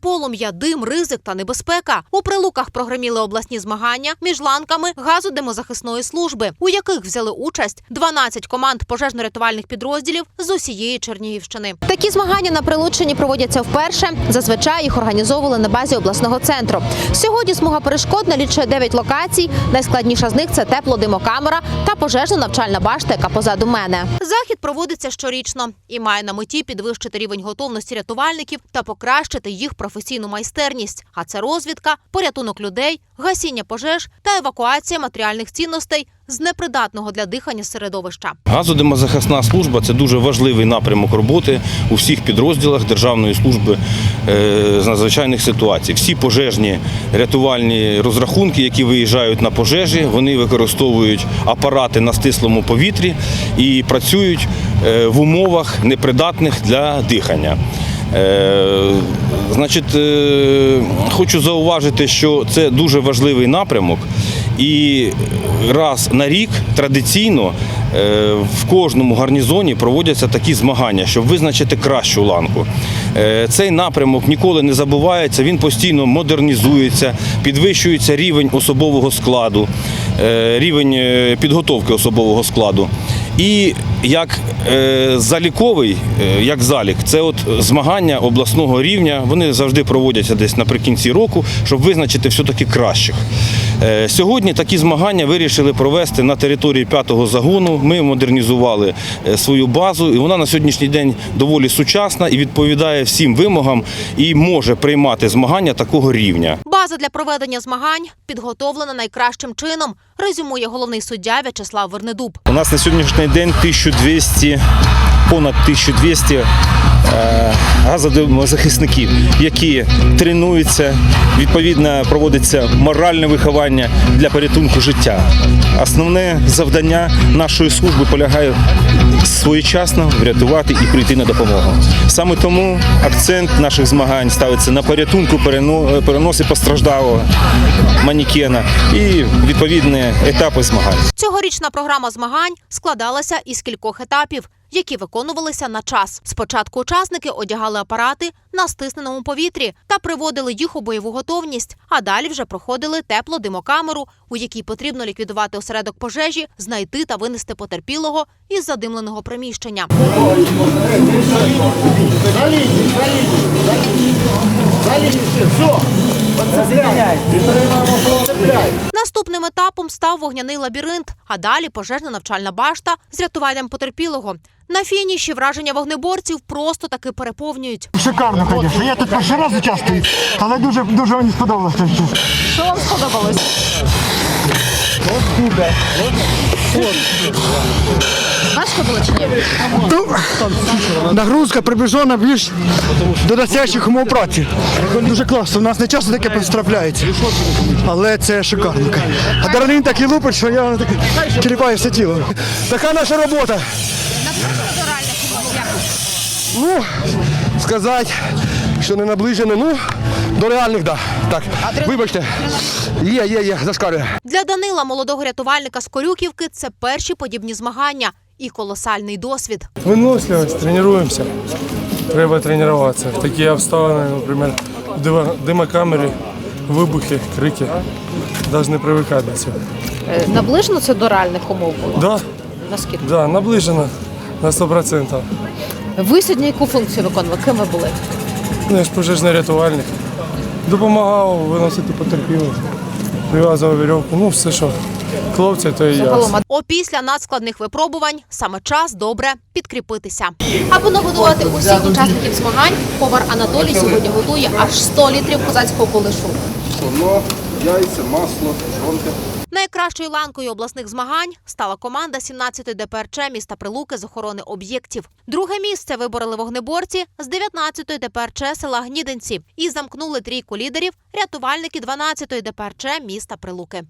полум'я, дим, ризик та небезпека. У прилуках прогреміли обласні змагання між ланками газодимозахисної служби, у яких взяли участь 12 команд пожежно-рятувальних підрозділів з усієї Чернігівщини. Такі змагання на Прилуччині проводяться вперше. Зазвичай їх організовували на базі обласного центру. Сьогодні смуга перешкод налічує 9 локацій. Найскладніша з них це теплодимокамера та пожежно-навчальна башта, яка позаду мене. Захід проводиться щорічно і має на меті підвищити рівень готовності рятувальників та покращити їх професійну майстерність. А це розвідка, порятунок людей, гасіння пожеж та евакуація матеріальних цінностей з непридатного для дихання середовища. Газодимозахисна служба це дуже важливий напрямок роботи у всіх підрозділах Державної служби е, з надзвичайних ситуацій. Всі пожежні рятувальні розрахунки, які виїжджають на пожежі, вони використовують апарати на стислому повітрі і працюють е, в умовах непридатних для дихання. Е, Значить, е, хочу зауважити, що це дуже важливий напрямок, і раз на рік традиційно е, в кожному гарнізоні проводяться такі змагання, щоб визначити кращу ланку. Цей напрямок ніколи не забувається, він постійно модернізується, підвищується рівень особового складу, рівень підготовки особового складу. І як е, заліковий, е, як залік, це от змагання обласного рівня. Вони завжди проводяться десь наприкінці року, щоб визначити все-таки кращих. Е, сьогодні такі змагання вирішили провести на території п'ятого загону. Ми модернізували е, свою базу, і вона на сьогоднішній день доволі сучасна і відповідає всім вимогам і може приймати змагання такого рівня. База для проведення змагань підготовлена найкращим чином. Резюмує головний суддя В'ячеслав Вернедуб. У нас на сьогоднішній день 1200, понад 1200 е, газозахисників, які тренуються, відповідно проводиться моральне виховання для порятунку життя. Основне завдання нашої служби полягає своєчасно врятувати і прийти на допомогу. Саме тому акцент наших змагань ставиться на порятунку перено- переноси постраждалого манікена і відповідні етапи змагань. Цьогорічна програма змагань складалася із кількох етапів, які виконувалися на час. Спочатку учасники одягали апарати на стисненому повітрі та приводили їх у бойову готовність, а далі вже проходили теплодимокамеру, у якій потрібно ліквідувати осередок пожежі, знайти та винести потерпілого із задимленого приміщення. Наступним етапом став вогняний лабіринт, а далі пожежна навчальна башта з рятуванням потерпілого. На фініші враження вогнеборців просто таки переповнюють. Шикарно, звісно. Я тут перший раз участвую, але дуже дуже мені сподобалося. Що вам сподобалось? Важко було чи ні? Ну, нагрузка приближена більш до настоящих умов праці. Дуже класно. У нас не часто таке трапляється. Але це шикарно. Адреналін такий лупить, що я так все тіло. Така наша робота. Ну, сказати, що не наближено, ну, до реальних, да. так. Вибачте. Є, є, є, зашкалює. Для Данила, молодого рятувальника з Корюківки, це перші подібні змагання і колосальний досвід. Виносливость, тренуємося. Треба тренуватися. Такі обставини, наприклад, димокамері, вибухи, крики. Повинні привикати до цього. Наближено це до реальних умов було? Да, Наскільки? да, наближено на 100%. Ви сьогодні яку функцію виконували? Ким ви були? Ну, я ж пожежний рятувальник. Допомагав виносити потерпілих, прив'язував вірьовку, ну все, що хлопці, то і я. Опісля надскладних випробувань саме час добре підкріпитися. Аби нагодувати усіх учасників змагань, повар Анатолій сьогодні готує аж 100 літрів козацького колишу. Соно, яйця, масло, жонка. Найкращою ланкою обласних змагань стала команда 17-ї ДПРЧ міста Прилуки з охорони об'єктів. Друге місце вибороли вогнеборці з 19-ї ДПРЧ села Гніденці і замкнули трійку лідерів рятувальники 12-ї ДПРЧ міста Прилуки.